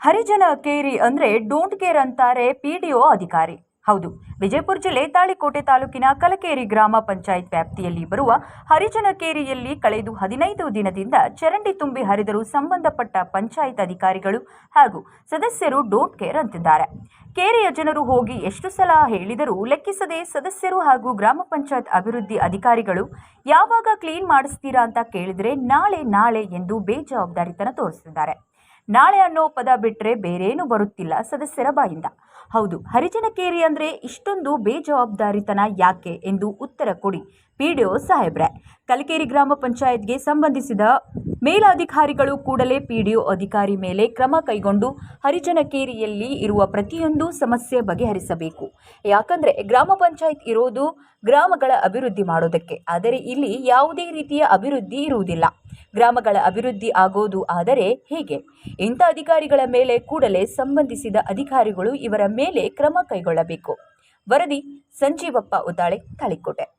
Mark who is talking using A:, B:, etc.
A: ಹರಿಜನ ಕೇರಿ ಅಂದ್ರೆ don't care ಅಂತಾರೆ ಪಿಡಿಒ ಅಧಿಕಾರಿ. ಹೌದು, ವಿಜಯಪುರ ಜಿಲ್ಲೆ ತಾಳಿಕೋಟೆ ತಾಲೂಕಿನ ಕಲಕೇರಿ ಗ್ರಾಮ ಪಂಚಾಯತ್ ವ್ಯಾಪ್ತಿಯಲ್ಲಿ ಬರುವ ಹರಿಜನ ಕೇರಿಯಲ್ಲಿ ಕಳೆದು ಹದಿನೈದು ದಿನದಿಂದ ಚರಂಡಿ ತುಂಬಿ ಹರಿದರೂ ಸಂಬಂಧಪಟ್ಟ ಪಂಚಾಯತ್ ಅಧಿಕಾರಿಗಳು ಹಾಗೂ ಸದಸ್ಯರು ಡೋಂಟ್ ಕೇರ್ ಅಂತಿದ್ದಾರೆ. ಕೇರಿಯ ಜನರು ಹೋಗಿ ಎಷ್ಟು ಸಲ ಹೇಳಿದರೂ ಲೆಕ್ಕಿಸದೆ ಸದಸ್ಯರು ಹಾಗೂ ಗ್ರಾಮ ಪಂಚಾಯತ್ ಅಭಿವೃದ್ಧಿ ಅಧಿಕಾರಿಗಳು, ಯಾವಾಗ ಕ್ಲೀನ್ ಮಾಡಿಸ್ತೀರಾ ಅಂತ ಕೇಳಿದರೆ ನಾಳೆ ನಾಳೆ ಎಂದು ಬೇಜವಾಬ್ದಾರಿತನ ತೋರಿಸಿದ್ದಾರೆ. ನಾಳೆ ಅನ್ನೋ ಪದ ಬಿಟ್ಟರೆ ಬೇರೇನು ಬರುತ್ತಿಲ್ಲ ಸದಸ್ಯರ ಬಾಯಿಂದ. ಹೌದು, ಹರಿಜನಕೇರಿ ಅಂದರೆ ಇಷ್ಟೊಂದು ಬೇಜವಾಬ್ದಾರಿತನ ಯಾಕೆ ಎಂದು ಉತ್ತರ ಕೊಡಿ ಪಿಡಿಒ ಸಾಹೇಬ್ರೆ. ಕಲಕೇರಿ ಗ್ರಾಮ ಪಂಚಾಯತ್ಗೆ ಸಂಬಂಧಿಸಿದ ಮೇಲಾಧಿಕಾರಿಗಳು ಕೂಡಲೇ ಪಿಡಿಒ ಅಧಿಕಾರಿ ಮೇಲೆ ಕ್ರಮ ಕೈಗೊಂಡು ಹರಿಜನಕೇರಿಯಲ್ಲಿ ಇರುವ ಪ್ರತಿಯೊಂದು ಸಮಸ್ಯೆ ಬಗೆಹರಿಸಬೇಕು. ಯಾಕಂದರೆ ಗ್ರಾಮ ಪಂಚಾಯತ್ ಇರೋದು ಗ್ರಾಮಗಳ ಅಭಿವೃದ್ಧಿ ಮಾಡೋದಕ್ಕೆ, ಆದರೆ ಇಲ್ಲಿ ಯಾವುದೇ ರೀತಿಯ ಅಭಿವೃದ್ಧಿ ಇರುವುದಿಲ್ಲ. ಗ್ರಾಮಗಳ ಅಭಿವೃದ್ಧಿ ಆಗೋದು ಆದರೆ ಹೇಗೆ? ಇಂಥ ಅಧಿಕಾರಿಗಳ ಮೇಲೆ ಕೂಡಲೇ ಸಂಬಂಧಿಸಿದ ಅಧಿಕಾರಿಗಳು ಇವರ ಮೇಲೆ ಕ್ರಮ ಕೈಗೊಳ್ಳಬೇಕು. ವರದಿ ಸಂಜೀವಪ್ಪ ಉದಾಳೆ ತಾಳಿಕೋಟೆ.